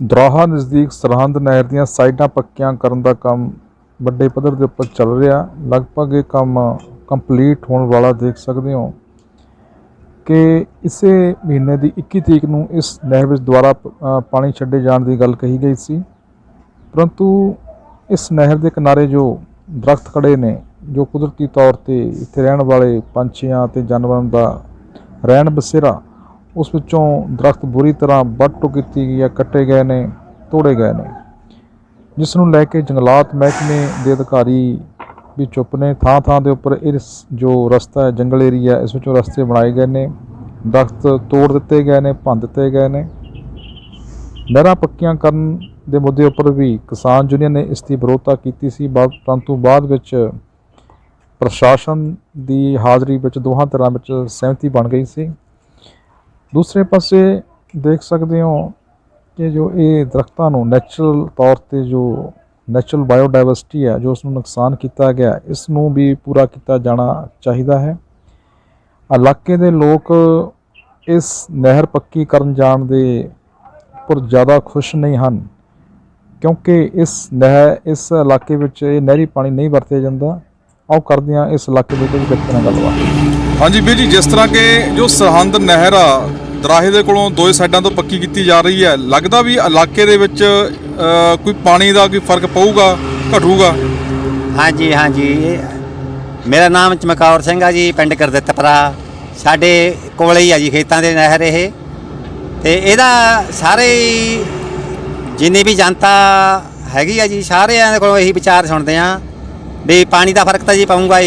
ਦਰਾਹਾ ਨਜ਼ਦੀਕ ਸਰਹੰਦ ਨਹਿਰ ਦੀਆਂ ਸਾਈਡਾਂ ਪੱਕੀਆਂ ਕਰਨ ਦਾ ਕੰਮ ਵੱਡੇ ਪੱਧਰ ਦੇ ਉੱਪਰ ਚੱਲ ਰਿਹਾ। ਲਗਭਗ ਇਹ ਕੰਮ ਕੰਪਲੀਟ ਹੋਣ ਵਾਲਾ ਦੇਖ ਸਕਦੇ ਹੋ ਕਿ ਇਸੇ ਮਹੀਨੇ ਦੀ 21 ਤਰੀਕ ਨੂੰ ਇਸ ਨਹਿਰ ਵਿੱਚ ਦੁਬਾਰਾ ਪਾਣੀ ਛੱਡੇ ਜਾਣ ਦੀ ਗੱਲ ਕਹੀ ਗਈ ਸੀ। ਪਰੰਤੂ ਇਸ ਨਹਿਰ ਦੇ ਕਿਨਾਰੇ ਜੋ ਦਰਖਤ ਖੜੇ ਨੇ, ਜੋ ਕੁਦਰਤੀ ਤੌਰ ਤੇ ਇੱਥੇ ਰਹਿਣ ਵਾਲੇ ਪੰਛੀਆਂ ਤੇ ਜਾਨਵਰਾਂ ਦਾ ਰਹਿਣ ਬਸੇਰਾ ਉਸ ਵਿੱਚੋਂ ਦਰਖਤ ਬੁਰੀ ਤਰ੍ਹਾਂ ਵੱਢ ਟੁੱਕ ਕੀਤੀ ਗਈ ਹੈ ਕੱਟੇ ਗਏ ਨੇ, ਤੋੜੇ ਗਏ ਨੇ। ਜਿਸ ਨੂੰ ਲੈ ਕੇ ਜੰਗਲਾਤ ਮਹਿਕਮੇ ਦੇ ਅਧਿਕਾਰੀ ਵੀ ਚੁੱਪ ਨੇ। ਥਾਂ ਥਾਂ ਦੇ ਉੱਪਰ ਇਸ ਜੋ ਰਸਤਾ ਹੈ, ਜੰਗਲ ਏਰੀਆ, ਇਸ ਵਿੱਚੋਂ ਰਸਤੇ ਬਣਾਏ ਗਏ ਨੇ। ਦਰਖਤ ਤੋੜ ਦਿੱਤੇ ਗਏ ਨੇ, ਭੰਨ ਦਿੱਤੇ ਗਏ ਨੇ। ਨਹਿਰਾਂ ਪੱਕੀਆਂ ਕਰਨ ਦੇ ਮੁੱਦੇ ਉੱਪਰ ਵੀ ਕਿਸਾਨ ਯੂਨੀਅਨ ਨੇ ਇਸ ਦੀ ਵਿਰੋਧਤਾ ਕੀਤੀ ਸੀ। ਬਾਅਦ ਪਰੰਤੂ ਬਾਅਦ ਵਿੱਚ ਪ੍ਰਸ਼ਾਸਨ ਦੀ ਹਾਜ਼ਰੀ ਵਿੱਚ ਦੋਹਾਂ ਧਿਰਾਂ ਵਿੱਚ ਸਹਿਮਤੀ ਬਣ ਗਈ ਸੀ। ਦੂਸਰੇ ਪਾਸੇ ਦੇਖ ਸਕਦੇ ਹੋ ਕਿ ਜੋ ਇਹ ਦਰਖਤਾਂ ਨੂੰ ਨੈਚੁਰਲ ਤੌਰ ਤੇ ਜੋ ਨੈਚੁਰਲ ਬਾਇਓਡਾਇਵਰਸਿਟੀ ਹੈ, ਜੋ ਉਸ ਨੂੰ ਨੁਕਸਾਨ ਕੀਤਾ ਗਿਆ ਇਸ ਨੂੰ ਵੀ ਪੂਰਾ ਕੀਤਾ ਜਾਣਾ ਚਾਹੀਦਾ ਹੈ। ਇਲਾਕੇ ਦੇ ਲੋਕ ਇਸ ਨਹਿਰ ਪੱਕੀ ਕਰਨ ਜਾਣ ਦੇ ਉੱਪਰ ਜ਼ਿਆਦਾ ਖੁਸ਼ ਨਹੀਂ ਹਨ, ਕਿਉਂਕਿ ਇਸ ਨਹਿਰ, ਇਸ ਇਲਾਕੇ ਵਿੱਚ ਇਹ ਨਹਿਰੀ ਪਾਣੀ ਨਹੀਂ ਵਰਤਿਆ ਜਾਂਦਾ। ਆਓ ਕਰਦੇ ਹਾਂ ਇਸ ਇਲਾਕੇ ਦੇ ਕੁਝ ਵਿਅਕਤੀਆਂ ਨਾਲ ਗੱਲਬਾਤ। ਹਾਂਜੀ ਵੀਰ ਜੀ, ਜਿਸ ਤਰ੍ਹਾਂ ਕਿ ਜੋ ਸਰਹੰਦ ਨਹਿਰ ਆ ਦਰਾਹੇ ਦੇ ਕੋਲੋਂ ਦੋਏ ਸਾਈਡਾਂ ਤੋਂ ਪੱਕੀ ਕੀਤੀ ਜਾ ਰਹੀ ਹੈ। ਲੱਗਦਾ ਵੀ ਇਲਾਕੇ ਦੇ ਵਿੱਚ ਕੋਈ ਪਾਣੀ ਦਾ ਕੋਈ ਫ਼ਰਕ ਪਊਗਾ, ਘਟੂਗਾ? ਹਾਂਜੀ ਹਾਂਜੀ। ਮੇਰਾ ਨਾਮ ਚਮਕੌਰ ਸਿੰਘ ਆ ਜੀ, ਪਿੰਡ ਕਰਦਿੱਤਪਰਾ। ਸਾਡੇ ਕੋਲੇ ਹੀ ਆ ਜੀ ਖੇਤਾਂ ਦੇ ਨਹਿਰ ਇਹ। ਤੇ ਇਹਦਾ ਸਾਰੇ ਜਿੰਨੀ ਵੀ ਜਨਤਾ ਹੈਗੀ ਆ ਜੀ, ਸਾਰਿਆਂ ਦੇ ਕੋਲੋਂ ਇਹੀ ਵਿਚਾਰ ਸੁਣਦੇ ਆ ਵੀ ਪਾਣੀ ਦਾ ਫ਼ਰਕ ਤਾਂ ਜੀ ਪਊਗਾ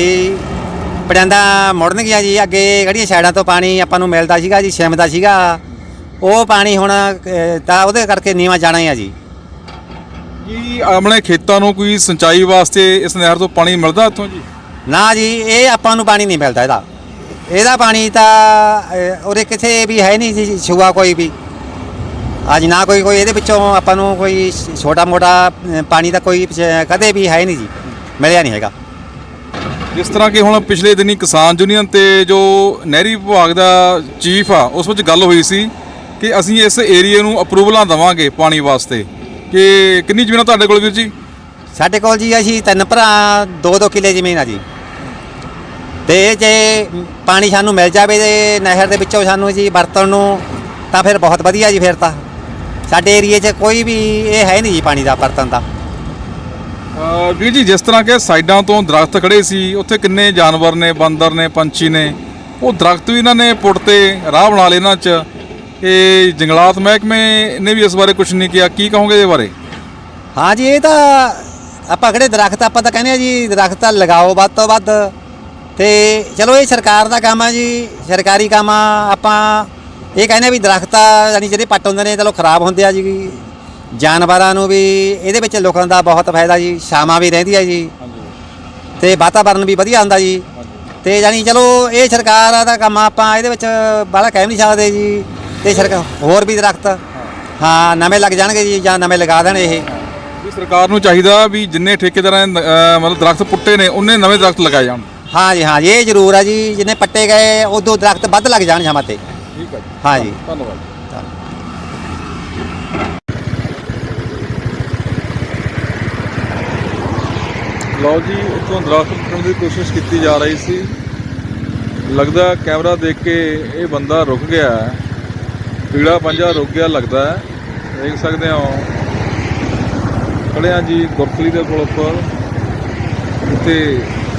ਹੀ ਪੜਾਂਦਾ ਮੁੜਨਗੀਆਂ ਜੀ ਅੱਗੇ ਕਿਹੜੀਆਂ ਸਾਈਡਾਂ ਤੋਂ ਪਾਣੀ ਆਪਾਂ ਨੂੰ ਮਿਲਦਾ ਸੀਗਾ ਜੀ ਸਿਮਦਾ ਸੀਗਾ। ਉਹ ਪਾਣੀ ਹੁਣ ਅਹ, ਤਾਂ ਉਹਦੇ ਕਰਕੇ ਨੀਵਾਂ ਜਾਣਾ ਹੀ ਆ ਜੀ। ਕੀ ਆਪਣੇ ਖੇਤਾਂ ਨੂੰ ਕੋਈ ਸਿੰਚਾਈ ਵਾਸਤੇ ਇਸ ਨਹਿਰ ਤੋਂ ਪਾਣੀ ਮਿਲਦਾ ਇੱਥੋਂ ਜੀ? ਨਾ ਜੀ ਇਹ ਆਪਾਂ ਨੂੰ ਪਾਣੀ ਨਹੀਂ ਮਿਲਦਾ ਇਹਦਾ। ਇਹਦਾ ਪਾਣੀ ਤਾਂ ਅਹ, ਉਰੇ ਕਿਥੇ ਵੀ ਹੈ ਨਹੀਂ ਜੀ ਛੂਆ ਕੋਈ ਵੀ। ਅੱਜ ਨਾ ਕੋਈ ਕੋਈ ਇਹਦੇ ਵਿੱਚੋਂ ਆਪਾਂ ਨੂੰ ਕੋਈ ਛੋਟਾ ਮੋਟਾ ਪਾਣੀ ਦਾ ਕੋਈ ਕਦੇ ਵੀ ਹੈ ਨਹੀਂ ਜੀ ਮਿਲਿਆ ਨਹੀਂ ਹੈਗਾ। ਜਿਸ ਤਰ੍ਹਾਂ ਕਿ ਹੁਣ ਪਿਛਲੇ ਦਿਨੀ ਕਿਸਾਨ ਯੂਨੀਅਨ ਤੇ ਜੋ ਨਹਿਰੀ ਵਿਭਾਗ ਦਾ ਚੀਫ ਆ, ਉਸ ਵਿੱਚ ਗੱਲ ਹੋਈ ਸੀ ਕਿ ਅਸੀਂ ਇਸ ਏਰੀਏ ਨੂੰ ਅਪਰੂਵਲਾਂ ਦੇਵਾਂਗੇ ਪਾਣੀ ਵਾਸਤੇ। ਕਿ ਕਿੰਨੀ ਜ਼ਮੀਨ ਤੁਹਾਡੇ ਕੋਲ ਵੀਰ ਜੀ? ਸਾਡੇ ਕੋਲ ਜੀ ਅਸੀਂ ਤਿੰਨ ਭਰਾ, ਦੋ ਦੋ ਕਿੱਲੇ ਜ਼ਮੀਨ ਆ ਜੀ। ਤੇ ਜੇ ਪਾਣੀ ਸਾਨੂੰ ਮਿਲ ਜਾਵੇ ਤੇ ਨਹਿਰ ਦੇ ਵਿੱਚੋਂ ਸਾਨੂੰ ਜੀ ਵਰਤਣ ਨੂੰ ਤਾਂ ਫਿਰ ਬਹੁਤ ਵਧੀਆ ਜੀ ਫਿਰ ਤਾਂ। ਸਾਡੇ ਏਰੀਏ 'ਚ ਕੋਈ ਵੀ ਇਹ ਹੈ ਨਹੀਂ ਜੀ ਪਾਣੀ ਦਾ ਵਰਤਣ ਦਾ। ਵੀਰ ਜੀ, ਜਿਸ ਤਰ੍ਹਾਂ ਕਿ ਸਾਈਡਾਂ ਤੋਂ ਦਰਖਤ ਖੜੇ ਸੀ, ਉੱਥੇ ਕਿੰਨੇ ਜਾਨਵਰ ਨੇ, ਬਾਂਦਰ ਨੇ, ਪੰਛੀ ਨੇ, ਉਹ ਦਰਖਤ ਵੀ ਇਹਨਾਂ ਨੇ ਪੁੱਟ ਤੇ ਰਾਹ ਬਣਾ ਲਏ ਇਹਨਾਂ 'ਚ। ਇਹ ਜੰਗਲਾਤ ਮਹਿਕਮੇ ਨੇ ਵੀ ਇਸ ਬਾਰੇ ਕੁਝ ਨਹੀਂ ਕਿਹਾ। ਕੀ ਕਹੋਗੇ ਇਹਦੇ ਬਾਰੇ? ਹਾਂ ਜੀ, ਇਹ ਤਾਂ ਆਪਾਂ ਕਿਹੜੇ ਦਰਖਤ, ਆਪਾਂ ਤਾਂ ਕਹਿੰਦੇ ਆ ਜੀ, ਦਰਖਤ ਤਾਂ ਲਗਾਓ ਵੱਧ ਤੋਂ ਵੱਧ। ਤੇ ਚਲੋ ਇਹ ਸਰਕਾਰ ਦਾ ਕੰਮ ਆ ਜੀ, ਸਰਕਾਰੀ ਕੰਮ ਆ। ਆਪਾਂ ਇਹ ਕਹਿੰਦੇ ਆ ਵੀ ਦਰਖਤ ਯਾਨੀ ਜਿਹੜੇ ਪੱਟ ਹੁੰਦੇ ਨੇ, ਚਲੋ ਖਰਾਬ ਹੁੰਦੇ ਆ ਜੀ। ਜਾਨਵਰਾਂ ਨੂੰ ਵੀ ਇਹਦੇ ਵਿੱਚ ਲੋਕਾਂ ਦਾ ਬਹੁਤ ਫਾਇਦਾ ਜੀ ਛਾਵਾਂ ਵੀ ਰਹਿੰਦੀ ਆ ਜੀ ਤੇ ਵਾਤਾਵਰਨ ਵੀ ਵਧੀਆ ਹੁੰਦਾ ਜੀ। ਤੇ ਯਾਨੀ ਚਲੋ ਇਹ ਸਰਕਾਰ ਦਾ ਕੰਮ ਆਪਾਂ ਇਹਦੇ ਵਿੱਚ ਬਾਹਲਾ ਕਹਿ ਨਹੀਂ ਸਕਦੇ ਜੀ। ਤੇ ਸਰਕਾਰ ਹੋਰ ਵੀ ਦਰਖਤ ਹਾਂ। ਨਵੇਂ ਲੱਗ ਜਾਣਗੇ ਜੀ ਜਾਂ ਨਵੇਂ ਲਗਾ ਦੇਣ ਇਹ। ਵੀ ਸਰਕਾਰ ਨੂੰ ਚਾਹੀਦਾ ਵੀ ਜਿੰਨੇ ਠੇਕੇਦਾਰਾਂ ਨੇ ਅਹ ਮਤਲਬ ਦਰਖਤ ਪੁੱਟੇ ਨੇ ਉਹਨੇ ਨਵੇਂ ਦਰਖਤ ਲਗਾਏ ਜਾਣ। ਹਾਂ ਜੀ ਹਾਂ ਜੀ ਇਹ ਜ਼ਰੂਰ ਆ ਜੀ। ਜਿੰਨੇ ਪੱਟੇ ਗਏ ਉਦੋਂ ਦਰਖਤ ਵੱਧ ਲੱਗ ਜਾਣ ਛਾਵਾਂ ਤੇ। ਠੀਕ ਹੈ ਜੀ। ਹਾਂ ਜੀ। ਧੰਨਵਾਦ। ਲਓ ਜੀ ਉੱਥੋਂ ਦਰਖਤ ਪੁੱਟਣ ਦੀ ਕੋਸ਼ਿਸ਼ ਕੀਤੀ ਜਾ ਰਹੀ ਸੀ। ਲੱਗਦਾ ਕੈਮਰਾ ਦੇਖ ਕੇ ਇਹ ਬੰਦਾ ਰੁਕ ਗਿਆ ਪੀੜਾ ਪੰਜਾ ਰੁਕ ਗਿਆ ਲੱਗਦਾ ਦੇਖ ਸਕਦੇ ਹੋ। ਖੜਿਆ ਜੀ ਗੁਰਤਲੀ ਦੇ ਕੋਲ ਉੱਪਰ। ਇੱਥੇ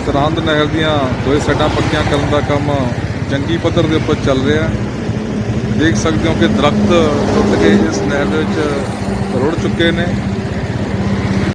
ਸਰਹੰਦ ਨਹਿਰ ਦੀਆਂ ਦੋਏ ਸਾਈਡਾਂ ਪੱਕੀਆਂ ਕਰਨ ਦਾ ਕੰਮ ਜੰਗੀ ਪੱਧਰ ਦੇ ਉੱਪਰ ਚੱਲ ਰਿਹਾ ਦੇਖ ਸਕਦੇ ਹੋ ਕਿ ਦਰਖਤ ਟੁੱਟ ਕੇ ਇਸ ਨਹਿਰ ਦੇ ਵਿੱਚ ਰੁੜ ਚੁੱਕੇ ਨੇ।